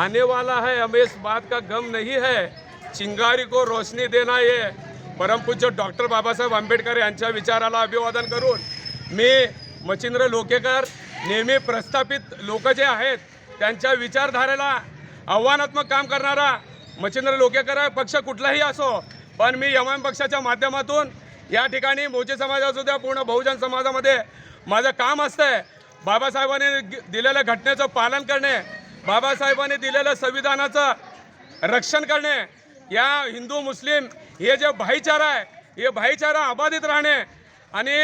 आने वाला है हमें इस बात का गम नहीं है। चिंगारी को रोशनी देना ये। परमपूज्य डॉक्टर बाबासाहेब आंबेडकर यांच्या विचाराला अभिवादन करून मी मच्छिंद्र लोकेकर नेहमी प्रस्थापित लोक जे आहेत त्यांच्या विचारधारेला आव्हानात्मक काम करणारा मच्छिंद्र लोकेकर पक्ष कुठलाही असो पण मी एम एम पक्षाच्या माध्यमातून या ठिकाणी मोचे समाज असू द्या पूर्ण बहुजन समाजामध्ये माझं काम असतंय. बाबासाहेबांनी दिलेल्या घटनेचं पालन करणे बाबासाहेबांनी दिलेलं संविधानाचं रक्षण करणे या हिंदू मुस्लिम हे जे भाईचारा आहे हे भाईचारा अबाधित राहणे आणि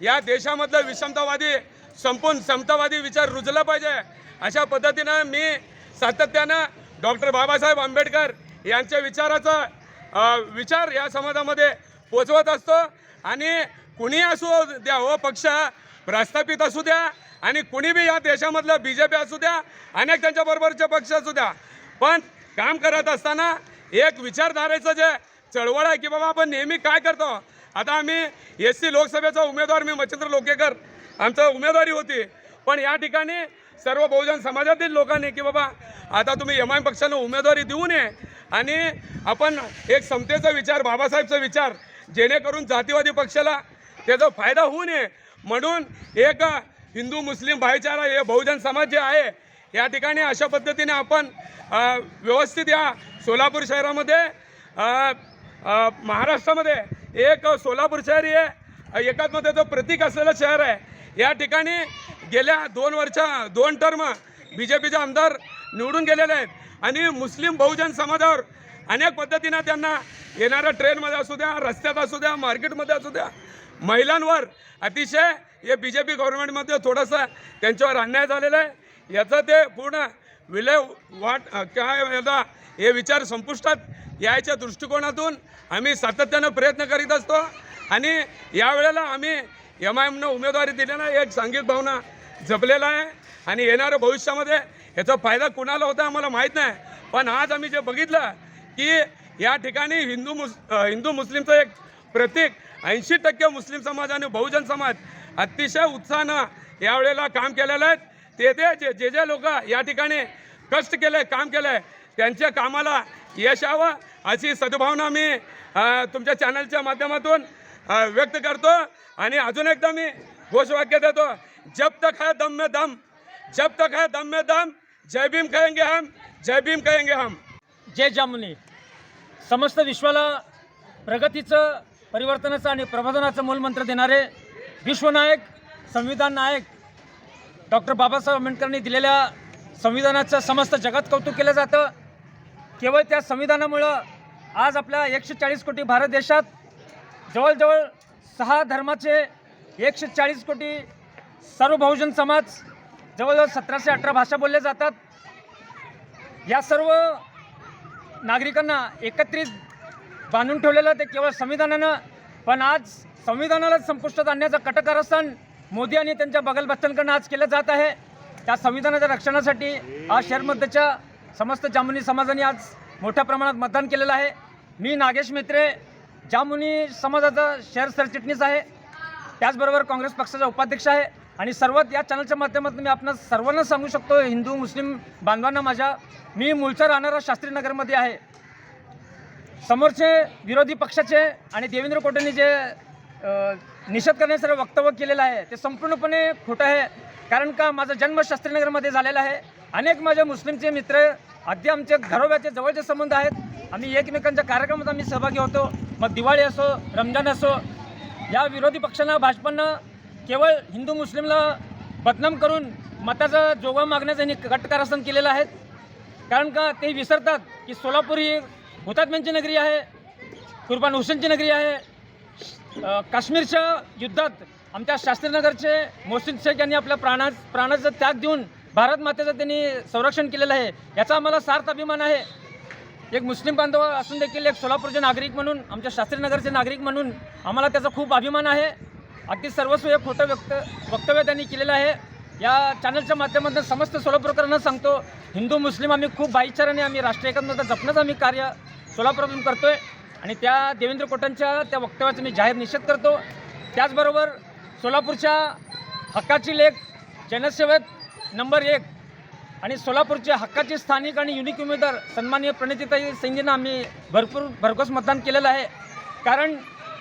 या देशामधलं विषमतावादी संपूर्ण समतावादी विचार रुजला पाहिजे अशा पद्धतीनं मी सातत्यानं डॉक्टर बाबासाहेब आंबेडकर यांच्या विचाराचा विचार या समाजामध्ये पोचवत असतो आणि कुणी असू द्या हो पक्ष प्रस्थापित असू द्या आणि कुणी बी या देशामधलं बी जे पी असू द्या अनेक त्यांच्याबरोबरचे पक्ष असू द्या. पण काम करत असताना एक विचारधारेचं जे चळवळ आहे की बाबा आपण नेहमी काय करतो? आता आम्ही एस सी लोकसभेचा उमेदवार मी मच्छिंद्र लोकेकर आमचं उमेदवारी होती. पण या ठिकाणी सर्व बहुजन समाजातील लोकांनी की बाबा आता तुम्ही एम आय पक्षानं उमेदवारी देऊ नये आणि आपण एक समतेचा विचार बाबासाहेबचा विचार जेणेकरून जातीवादी पक्षाला त्याचा फायदा होऊ नये. म्हणून एक हिंदू मुस्लिम भाईचारा हे बहुजन समाज जे आहे या ठिकाणी अशा पद्धतीने आपण व्यवस्थित या सोलापूर शहरामध्ये महाराष्ट्रामध्ये एक सोलापूर शहर हे एकात्मतेचं प्रतीक असलेलं शहर आहे. या ठिकाणी गेल्या दोन वर्षा दोन टर्म बी जे पीचे आमदार निवडून गेलेले आहेत. आणि मुस्लिम बहुजन समाजावर अनेक पद्धतीनं त्यांना येणाऱ्या ट्रेनमध्ये असू द्या रस्त्यात असू द्या मार्केटमध्ये असू द्या महिलांवर. अतिशय हे बी जे पी गव्हर्नमेंटमध्ये थोडंसं त्यांच्यावर अन्याय झालेला आहे. याचं ते पूर्ण विलय वाट काय याचा हे विचार संपुष्टात यायच्या दृष्टिकोनातून आम्ही सातत्यानं प्रयत्न करीत असतो. आणि यावेळेला आम्ही एम आय एमनं उमेदवारी दिल्यानं एक सांघिक भावना जपलेला आहे. आणि येणाऱ्या भविष्यामध्ये याचा फायदा कुणाला होता आम्हाला माहीत नाही. पण आज आम्ही जे बघितलं की या ठिकाणी हिंदू मुस हिंदू मुस्लिमचं एक प्रतीक ऐंशी टक्के मुस्लिम समाज आणि बहुजन समाज अतिशय उत्साहानं यावेळेला काम केलेलं आहे ते ते जे जे जे लोक या ठिकाणी कष्ट केले काम केलं त्यांच्या कामाला यश यावं अशी सद्भावना मी तुमच्या चॅनलच्या माध्यमातून व्यक्त करतो. आणि अजून एकदा मी घोषवाक्य देतो. जब तक है दम में दम जब तक है दम में दम जय भीम कहेंगे हम जय भीम कहेंगे हम. जय जामुनी. समस्त विश्वाला प्रगतीचं परिवर्तनाचं आणि प्रबोधनाचं मूलमंत्र देणारे विश्वनायक संविधान नायक डॉक्टर बाबासाहेब आंबेडकरांनी दिलेल्या संविधानाचं समस्त जगात कौतुक केलं जातं. केवळ त्या संविधानामुळं आज आपल्या एकशे चाळीस कोटी भारत देशात जवळजवळ सहा धर्माचे एकशे चाळीस कोटी सर्व बहुजन समाज जवळजवळ सतराशे अठरा भाषा बोलल्या जातात. या सर्व नागरिकांना एकत्रित बांधून ठेवलेलं ते केवळ संविधानानं पण आज संविधानालाच संपुष्टात आणण्याचं कटकारस्थान मोदी आणि त्यांच्या बगलबच्चांकडनं आज केलं जात आहे. त्या संविधानाच्या रक्षणासाठी आज शहरमध्येच्या समस्त जामुनी समाजाने आज मोठ्या प्रमाणात मतदान केलेलं आहे. मी नागेश मित्रे जामुनी समाजाचा शहर सरचिटणीस आहे. त्याचबरोबर काँग्रेस पक्षाचा उपाध्यक्ष आहे. आणि सर्वात या चॅनलच्या माध्यमातून मी आपण सर्वांना सांगू शकतो हिंदू मुस्लिम बांधवांना माझ्या मी मूळचा राहणारा शास्त्रीनगरमध्ये आहे. समोरचे विरोधी पक्षाचे आणि देवेंद्र कोटेंनी जे निषेध करण्याचं वक्तव्य केलेलं आहे ते संपूर्णपणे खोटं आहे. कारण का माझा जन्म शास्त्रीनगरमध्ये झालेला आहे. अनेक माझ्या मुस्लिमचे मित्र अगदी आमचे घरोब्याचे जवळचे संबंध आहेत. आम्ही एकमेकांच्या कार्यक्रमात आम्ही सहभागी होतो. मग दिवाळी असो रमजान असो या विरोधी पक्षांना भाजपानं केवळ हिंदू मुस्लिमला बदनाम करून मताचा जोगा मागण्याचं यांनी कटकारस्थान केलेलं आहे. कारण का ते विसरतात की सोलापूर ही हुतात्म्यांची नगरी आहे कुर्बान हुसेनची नगरी आहे. काश्मीरच्या युद्धात आमच्या शास्त्रीनगरचे मोहसिन शेख यांनी आपल्या प्राणा प्राणाचा त्याग देऊन भारत मातेचं त्यांनी संरक्षण केलेलं आहे. याचा आम्हाला सार्थ अभिमान आहे. एक मुस्लिम बांधव असून देखील एक सोलापूरचे नागरिक म्हणून आमच्या शास्त्रीनगरचे नागरिक म्हणून आम्हाला त्याचा खूप अभिमान आहे. अगदी सर्वस्व हे खोटं व्यक्त वक्तव्य त्यांनी केलेलं आहे. या चॅनलच्या माध्यमातून समस्त सोलापूरकरांना सांगतो हिंदू मुस्लिम आम्ही खूप भाईचाराने आम्ही राष्ट्रीय एकात्मता जपण्याचं आम्ही कार्य सोलाप्रदान करतो आहे आणि त्या देवेंद्र कोटांच्या त्या वक्तव्याचा मी जाहीर निषेध करतो. त्याचबरोबर सोलापूरच्या हक्काची लेख जनसेवक नंबर एक आणि सोलापूरचे हक्काचे स्थानिक आणि युनिक उमेदवार सन्मान्य प्रणितीताई सिंगेंना आम्ही भरपूर भरघोस मतदान केलेलं आहे. कारण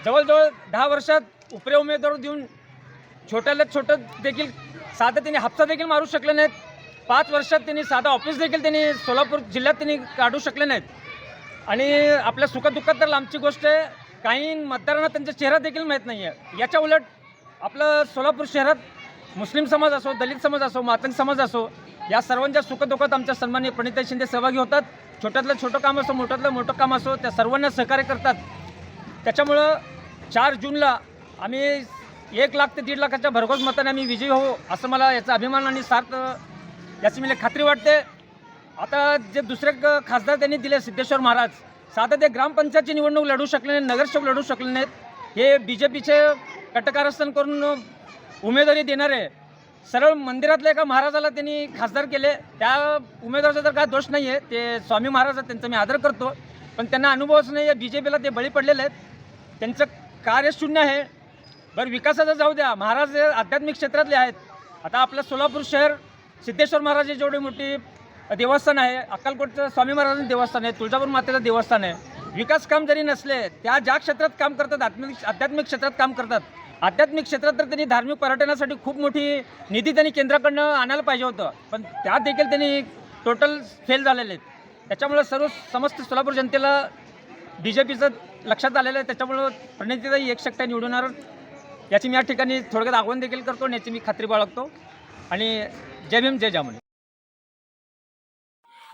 जवळजवळ दहा वर्षात उपरे उमेदवार देऊन छोट्याला छोटं देखील साधं त्यांनी हप्ता देखील मारू शकले नाहीत. पाच वर्षात त्यांनी साधं ऑफिस देखील त्यांनी सोलापूर जिल्ह्यात त्यांनी काढू शकले नाहीत. आणि आपल्या सुखदुःखात तर लांबची गोष्ट आहे. काही मतदारांना त्यांचा चेहरा देखील माहीत नाही आहे याच्या उलट आपलं सोलापूर शहरात मुस्लिम समाज असो दलित समाज असो मातंग समाज असो या सर्वांच्या सुखदुःखात आमच्या सन्माननीय प्रणिता शिंदे सहभागी होतात. छोट्यातलं छोटं काम असो मोठ्यातलं मोठं काम असो त्या सर्वांना सहकार्य करतात. त्याच्यामुळं चार जूनला आम्ही एक लाख ते दीड लाखाच्या भरघोस मताने आम्ही विजयी होऊ असं मला याचा अभिमान आणि सार्थ याची मला खात्री वाटते. आता जे दुसरे क- खासदार त्यांनी दिले सिद्धेश्वर महाराज साधं ते ग्रामपंचायतची निवडणूक लढू शकले नाहीत नगरसेवक लढू शकले नाहीत. हे बी जे पीचे कटकारस्थान करून उमेदवारी देणारे सरळ मंदिरातल्या एका महाराजाला त्यांनी खासदार केले. त्या उमेदवाराचा तर काय दोष नाही आहे ते स्वामी महाराज आहेत त्यांचा मी आदर करतो. पण त्यांना अनुभवच नाही आहे बी जे पीला ते बळी पडलेले आहेत. त्यांचं कार्य शून्य आहे. बरं विकासाचं जाऊ द्या महाराज हे आध्यात्मिक क्षेत्रातले आहेत. आता आपलं सोलापूर शहर सिद्धेश्वर महाराज जेवढी मोठी देवस्थान आहे अक्कलकोटचं स्वामी महाराजांचं देवस्थान आहे तुळजापूर मातेचं देवस्थान आहे. विकास काम जरी नसले त्या ज्या क्षेत्रात काम करतात आत्मिक आध्यात्मिक क्षेत्रात काम करतात आध्यात्मिक क्षेत्रात तर त्यांनी धार्मिक पर्यटनासाठी खूप मोठी निधी त्यांनी केंद्राकडनं आणायला पाहिजे होतं. पण त्यात देखील त्यांनी टोटल फेल झालेले आहेत. त्याच्यामुळं सर्व समस्त सोलापूर जनतेला बी जे पीचं लक्षात आलेलं आहे. त्याच्यामुळं प्रणितीताई एक शक्ती निवडणार याची मी या ठिकाणी थोडक्यात आव्हान देखील करतो आणि याची मी खात्री बाळगतो. आणि जय भीम जय जामुनी